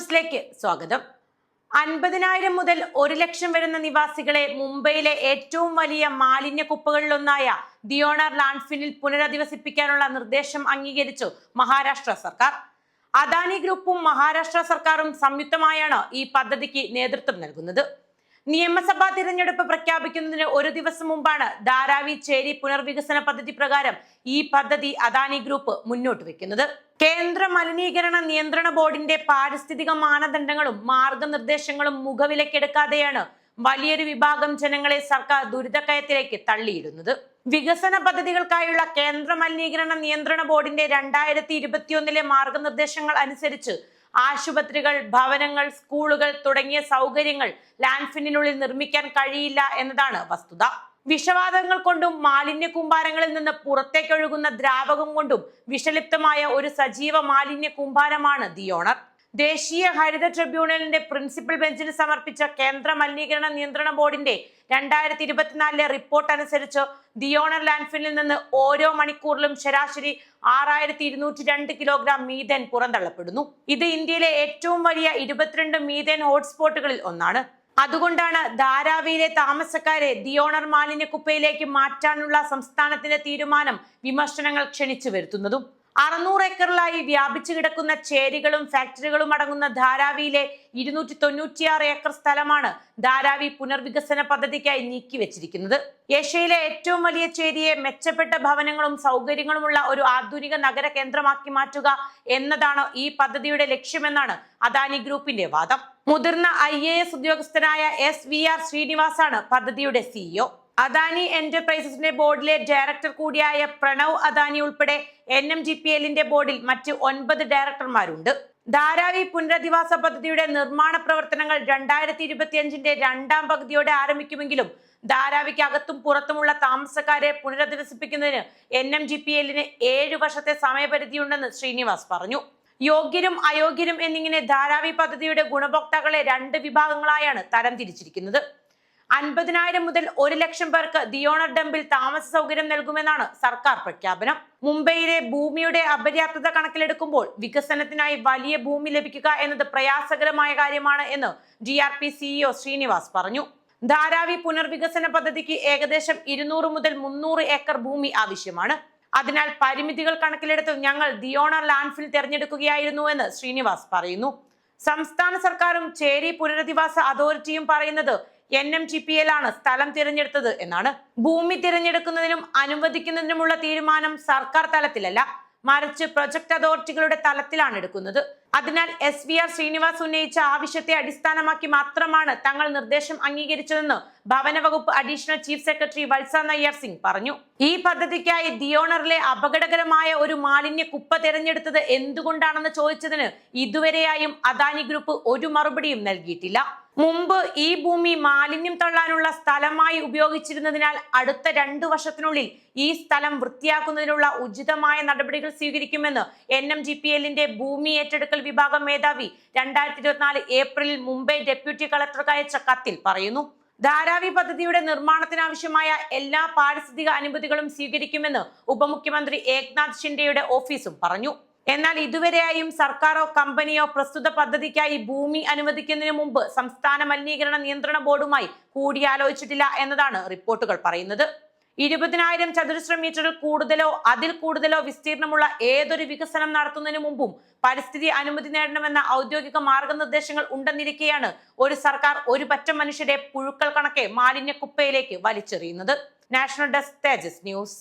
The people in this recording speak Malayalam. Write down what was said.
ന്യൂസിലേക്ക് സ്വാഗതം. അൻപതിനായിരം മുതൽ ഒരു ലക്ഷം വരുന്ന നിവാസികളെ മുംബൈയിലെ ഏറ്റവും വലിയ മാലിന്യ കുപ്പകളിലൊന്നായ ദിയോണർ ലാൻഫിനിൽ പുനരധിവസിപ്പിക്കാനുള്ള നിർദ്ദേശം അംഗീകരിച്ചു മഹാരാഷ്ട്ര സർക്കാർ. അദാനി ഗ്രൂപ്പും മഹാരാഷ്ട്ര സർക്കാരും സംയുക്തമായാണ് ഈ പദ്ധതിക്ക് നേതൃത്വം നൽകുന്നത്. നിയമസഭാ തിരഞ്ഞെടുപ്പ് പ്രഖ്യാപിക്കുന്നതിന് ഒരു ദിവസം മുമ്പാണ് ധാരാവി ചേരി പുനർവികസന പദ്ധതി പ്രകാരം ഈ പദ്ധതി അദാനി ഗ്രൂപ്പ് മുന്നോട്ട് വെക്കുന്നത്. കേന്ദ്ര മലിനീകരണ നിയന്ത്രണ ബോർഡിന്റെ പാരിസ്ഥിതിക മാനദണ്ഡങ്ങളും മാർഗനിർദ്ദേശങ്ങളും മുഖവിലക്കെടുക്കാതെയാണ് വലിയൊരു വിഭാഗം ജനങ്ങളെ സർക്കാർ ദുരിതക്കയത്തിലേക്ക് തള്ളിയിടുന്നത്. വികസന പദ്ധതികൾക്കായുള്ള കേന്ദ്ര മലിനീകരണ നിയന്ത്രണ ബോർഡിന്റെ രണ്ടായിരത്തി ഇരുപത്തിയൊന്നിലെ മാർഗനിർദ്ദേശങ്ങൾ അനുസരിച്ച് ആശുപത്രികൾ ഭവനങ്ങൾ സ്കൂളുകൾ തുടങ്ങിയ സൗകര്യങ്ങൾ ലാൻഫിനുള്ളിൽ നിർമ്മിക്കാൻ കഴിയില്ല എന്നതാണ് വസ്തുത. വിഷവാതകങ്ങൾ കൊണ്ടും മാലിന്യ കൂമ്പാരങ്ങളിൽ നിന്ന് പുറത്തേക്കൊഴുകുന്ന ദ്രാവകം കൊണ്ടും വിഷലിപ്തമായ ഒരു സജീവ മാലിന്യ കൂമ്പാരമാണ് ദിയോണർ ദേശീയ ഹരിത ട്രിബ്യൂണലിന്റെ പ്രിൻസിപ്പൽ ബെഞ്ചിന് സമർപ്പിച്ച കേന്ദ്ര മലിനീകരണ നിയന്ത്രണ ബോർഡിന്റെ രണ്ടായിരത്തി ഇരുപത്തിനാലിലെ റിപ്പോർട്ട് അനുസരിച്ച് ദിയോണർ ലാൻഡ്ഫില്ലിൽ നിന്ന് ഓരോ മണിക്കൂറിലും ശരാശരി ആറായിരത്തി ഇരുന്നൂറ്റി രണ്ട് കിലോഗ്രാം മീഥേൻ പുറന്തള്ളപ്പെടുന്നു. ഇത് ഇന്ത്യയിലെ ഏറ്റവും വലിയ ഇരുപത്തിരണ്ട് മീഥേൻ ഹോട്ട്സ്പോട്ടുകളിൽ ഒന്നാണ്. അതുകൊണ്ടാണ് ധാരാവിയിലെ താമസക്കാരെ ദിയോണർ മാലിന്യ കുപ്പയിലേക്ക് മാറ്റാനുള്ള സംസ്ഥാനത്തിന്റെ തീരുമാനം വിമർശനങ്ങൾ ക്ഷണിച്ചു വരുത്തുന്നതും. അറുന്നൂറ് ഏക്കറിലായി വ്യാപിച്ചു കിടക്കുന്ന ചേരികളും ഫാക്ടറികളും അടങ്ങുന്ന ധാരാവിയിലെ ഇരുന്നൂറ്റി തൊണ്ണൂറ്റിയാറ് ഏക്കർ സ്ഥലമാണ് ധാരാവി പുനർവികസന പദ്ധതിക്കായി നീക്കിവെച്ചിരിക്കുന്നത് ഏഷ്യയിലെ ഏറ്റവും വലിയ ചേരിയെ മെച്ചപ്പെട്ട ഭവനങ്ങളും സൗകര്യങ്ങളുമുള്ള ഒരു ആധുനിക നഗര കേന്ദ്രമാക്കി മാറ്റുക എന്നതാണ് ഈ പദ്ധതിയുടെ ലക്ഷ്യമെന്നാണ് അദാനി ഗ്രൂപ്പിന്റെ വാദം. മുതിർന്ന ഐ ഉദ്യോഗസ്ഥനായ എസ് വി ആർ ശ്രീനിവാസാണ് പദ്ധതിയുടെ സിഇഒ അദാനി എന്റർപ്രൈസസിന്റെ ബോർഡിലെ ഡയറക്ടർ കൂടിയായ പ്രണവ് അദാനി ഉൾപ്പെടെ എൻ എം ജി പി എല്ലിന്റെ ബോർഡിൽ മറ്റ് ഒൻപത് ഡയറക്ടർമാരുണ്ട്. ധാരാവി പുനരധിവാസ പദ്ധതിയുടെ നിർമ്മാണ പ്രവർത്തനങ്ങൾ രണ്ടായിരത്തി ഇരുപത്തിയഞ്ചിന്റെ രണ്ടാം പകുതിയോടെ ആരംഭിക്കുമെങ്കിലും ധാരാവിക്ക് അകത്തും പുറത്തുമുള്ള താമസക്കാരെ പുനരധിവസിപ്പിക്കുന്നതിന് എൻ എം ജി പി എല്ലിന് ഏഴു വർഷത്തെ സമയപരിധിയുണ്ടെന്ന് ശ്രീനിവാസ് പറഞ്ഞു. യോഗ്യരും അയോഗ്യരും എന്നിങ്ങനെ ധാരാവി പദ്ധതിയുടെ ഗുണഭോക്താക്കളെ രണ്ട് വിഭാഗങ്ങളായാണ് തരം തിരിച്ചിരിക്കുന്നത്. അൻപതിനായിരം മുതൽ ഒരു ലക്ഷം പേർക്ക് ദിയോണർ ഡംപിൽ താമസ സൗകര്യം നൽകുമെന്നാണ് സർക്കാർ പ്രഖ്യാപനം. മുംബൈയിലെ ഭൂമിയുടെ അപര്യാപ്തത കണക്കിലെടുക്കുമ്പോൾ വികസനത്തിനായി വലിയ ഭൂമി ലഭിക്കുക എന്നത് പ്രയാസകരമായ കാര്യമാണ് എന്ന് D R P CEO Srinivas പറഞ്ഞു. ധാരാവി പുനർവികസന പദ്ധതിക്ക് ഏകദേശം ഇരുന്നൂറ് മുതൽ മുന്നൂറ് ഏക്കർ ഭൂമി ആവശ്യമാണ്. അതിനാൽ പരിമിതികൾ കണക്കിലെടുത്ത് ഞങ്ങൾ ദിയോണർ ലാൻഡ്ഫിൽ തിരഞ്ഞെടുക്കുകയായിരുന്നു എന്ന് ശ്രീനിവാസ് പറയുന്നു. സംസ്ഥാന സർക്കാരും ചേരി പുനരധിവാസ അതോറിറ്റിയും പറയുന്നത് N M G P L ആണ് സ്ഥലം തിരഞ്ഞെടുത്തത് എന്നാണ്. ഭൂമി തിരഞ്ഞെടുക്കുന്നതിനും അനുവദിക്കുന്നതിനുമുള്ള തീരുമാനം സർക്കാർ തലത്തിലല്ല മറിച്ച് പ്രൊജക്ട് അതോറിറ്റികളുടെ തലത്തിലാണ് എടുക്കുന്നത്. അതിനാൽ എസ് വി ആർ ശ്രീനിവാസ് ഉന്നയിച്ച ആവശ്യത്തെ അടിസ്ഥാനമാക്കി മാത്രമാണ് തങ്ങൾ നിർദ്ദേശം അംഗീകരിച്ചതെന്ന് ഭവന വകുപ്പ് additional chief secretary Valsa Nair Singh പറഞ്ഞു. ഈ പദ്ധതിക്കായി ദിയോണറിലെ അപകടകരമായ ഒരു മാലിന്യ കുപ്പ തിരഞ്ഞെടുത്തത് എന്തുകൊണ്ടാണെന്ന് ചോദിച്ചതിന് ഇതുവരെയായും അദാനി ഗ്രൂപ്പ് ഒരു മറുപടിയും നൽകിയിട്ടില്ല. മുമ്പ് ഈ ഭൂമി മാലിന്യം തള്ളാനുള്ള സ്ഥലമായി ഉപയോഗിച്ചിരുന്നതിനാൽ അടുത്ത രണ്ടു വർഷത്തിനുള്ളിൽ ഈ സ്ഥലം വൃത്തിയാക്കുന്നതിനുള്ള ഉചിതമായ നടപടികൾ സ്വീകരിക്കുമെന്ന് എൻ എം ജി പി എല്ലിന്റെ ഭൂമി ഏറ്റെടുക്കൽ വിഭാഗം മേധാവി രണ്ടായിരത്തി ഇരുപത്തിനാല് ഏപ്രിലിൽ മുംബൈ ഡെപ്യൂട്ടി കളക്ടർക്ക് അയച്ച കത്തിൽ പറയുന്നു ധാരാവി പദ്ധതിയുടെ നിർമ്മാണത്തിനാവശ്യമായ എല്ലാ പാരിസ്ഥിതിക അനുമതികളും സ്വീകരിക്കുമെന്ന് ഉപമുഖ്യമന്ത്രി ഏക്നാഥ് ഷിൻഡെയുടെ ഓഫീസും പറഞ്ഞു. എന്നാൽ ഇതുവരെയായും സർക്കാരോ കമ്പനിയോ പ്രസ്തുത പദ്ധതിക്കായി ഭൂമി അനുവദിക്കുന്നതിന് മുമ്പ് സംസ്ഥാന മലിനീകരണ നിയന്ത്രണ ബോർഡുമായി കൂടിയാലോചിച്ചിട്ടില്ല എന്നതാണ് റിപ്പോർട്ടുകൾ പറയുന്നത്. ഇരുപതിനായിരം ചതുരശ്ര മീറ്ററിൽ കൂടുതലോ അതിൽ കൂടുതലോ വിസ്തീർണമുള്ള ഏതൊരു വികസനം നടത്തുന്നതിന് മുമ്പും പരിസ്ഥിതി അനുമതി നേടണമെന്ന ഔദ്യോഗിക മാർഗനിർദ്ദേശങ്ങൾ ഉണ്ടെന്നിരിക്കെയാണ് ഒരു സർക്കാർ ഒരു പറ്റം മനുഷ്യരെ പുഴുക്കൾ കണക്കെ മാലിന്യ കുപ്പയിലേക്ക് വലിച്ചെറിയുന്നത്. National desk Tejas news.